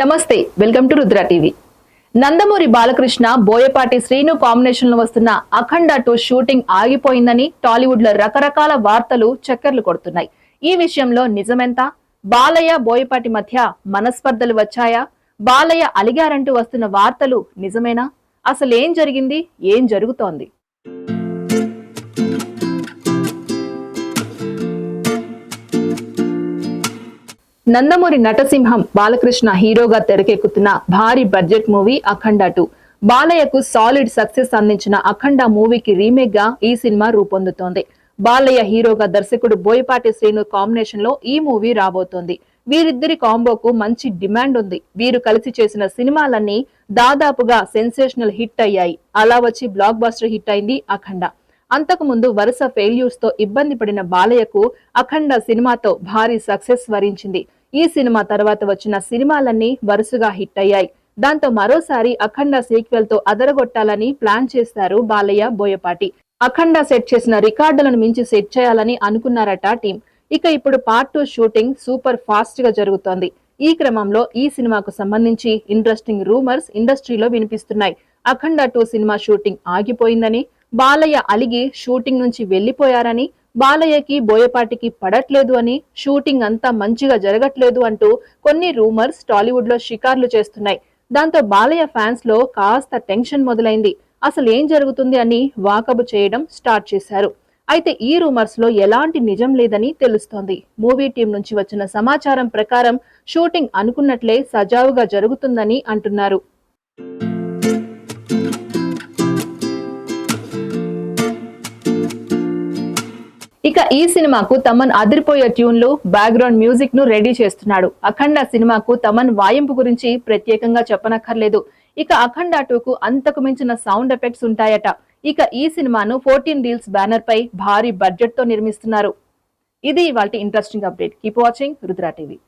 నమస్తే welcome to Rudra TV. Nandamuri Balakrishna Boyapati Srinu కాంబినేషన్లో వస్తున్న అఖండ టూ షూటింగ్ ఆగిపోయిందని టాలీవుడ్లో రకరకాల వార్తలు చక్కర్లు కొడుతున్నాయి. ఈ విషయంలో నిజమెంత? బాలయ్య బోయపాటి మధ్య మనస్పర్ధలు వచ్చాయా? బాలయ్య అలిగారంటూ వస్తున్న వార్తలు నిజమేనా? అసలు ఏం జరిగింది? ఏం జరుగుతోంది? నందమూరి నటసింహం బాలకృష్ణ హీరోగా తెరకెక్కుతున్న భారీ బడ్జెట్ మూవీ అఖండ టూ. బాలయ్యకు సాలిడ్ సక్సెస్ అందించిన అఖండ మూవీకి రీమేక్గా ఈ సినిమా రూపొందుతోంది. బాలయ్య హీరోగా దర్శకుడు బోయపాటి శ్రీను కాంబినేషన్లో ఈ మూవీ రాబోతోంది. వీరిద్దరి కాంబోకు మంచి డిమాండ్ ఉంది. వీరు కలిసి చేసిన సినిమాలన్నీ దాదాపుగా సెన్సేషనల్ హిట్ అయ్యాయి. అలా వచ్చి బ్లాక్ బాస్టర్ హిట్ అయింది అఖండ. అంతకు ముందు వరుస ఫెయిల్యూర్స్తో ఇబ్బంది పడిన బాలయ్యకు అఖండ సినిమాతో భారీ సక్సెస్ వరించింది. ఈ సినిమా తర్వాత వచ్చిన సినిమాలన్నీ వరుసగా హిట్ అయ్యాయి. దాంతో మరోసారి అఖండ సీక్వెల్తో అదరగొట్టాలని ప్లాన్ చేశారు బాలయ్య బోయపాటి. అఖండ సెట్ చేసిన రికార్డులను మించి సెట్ చేయాలని అనుకున్నారట టీం. ఇక ఇప్పుడు పార్ట్ టూ షూటింగ్ సూపర్ ఫాస్ట్గా జరుగుతోంది. ఈ క్రమంలో ఈ సినిమాకు సంబంధించి ఇంట్రెస్టింగ్ రూమర్స్ ఇండస్ట్రీలో వినిపిస్తున్నాయి. అఖండ టూ సినిమా షూటింగ్ ఆగిపోయిందని బాలయ్య అలిగి షూటింగ్ నుంచి వెళ్ళిపోయారని బాలయ్యకి బోయపాటికి పడట్లేదు అని షూటింగ్ అంతా మంచిగా జరగట్లేదు అంటూ కొన్ని రూమర్స్ టాలీవుడ్లో షికార్లు చేస్తున్నాయి. దాంతో బాలయ్య ఫ్యాన్స్లో కాస్త టెన్షన్ మొదలైంది. అసలు ఏం జరుగుతుంది అని వాకబు చేయడం స్టార్ట్ చేశారు. అయితే ఈ రూమర్స్లో ఎలాంటి నిజం లేదని తెలుస్తోంది. మూవీ టీం నుంచి వచ్చిన సమాచారం ప్రకారం షూటింగ్ అనుకున్నట్లే సజావుగా జరుగుతుందని అంటున్నారు. ఇక ఈ సినిమాకు తమన్ అదిరిపోయే ట్యూన్లు బ్యాక్గ్రౌండ్ మ్యూజిక్ను రెడీ చేస్తున్నాడు. అఖండ సినిమాకు తమన్ వాయింపు గురించి ప్రత్యేకంగా చెప్పనక్కర్లేదు. ఇక అఖండ టూకు అంతకు మించిన సౌండ్ ఎఫెక్ట్స్ ఉంటాయట. ఇక ఈ సినిమాను ఫోర్టీన్ డీల్స్ బ్యానర్ పై భారీ బడ్జెట్తో నిర్మిస్తున్నారు. ఇది వాటి interesting update keep watching Rudra TV.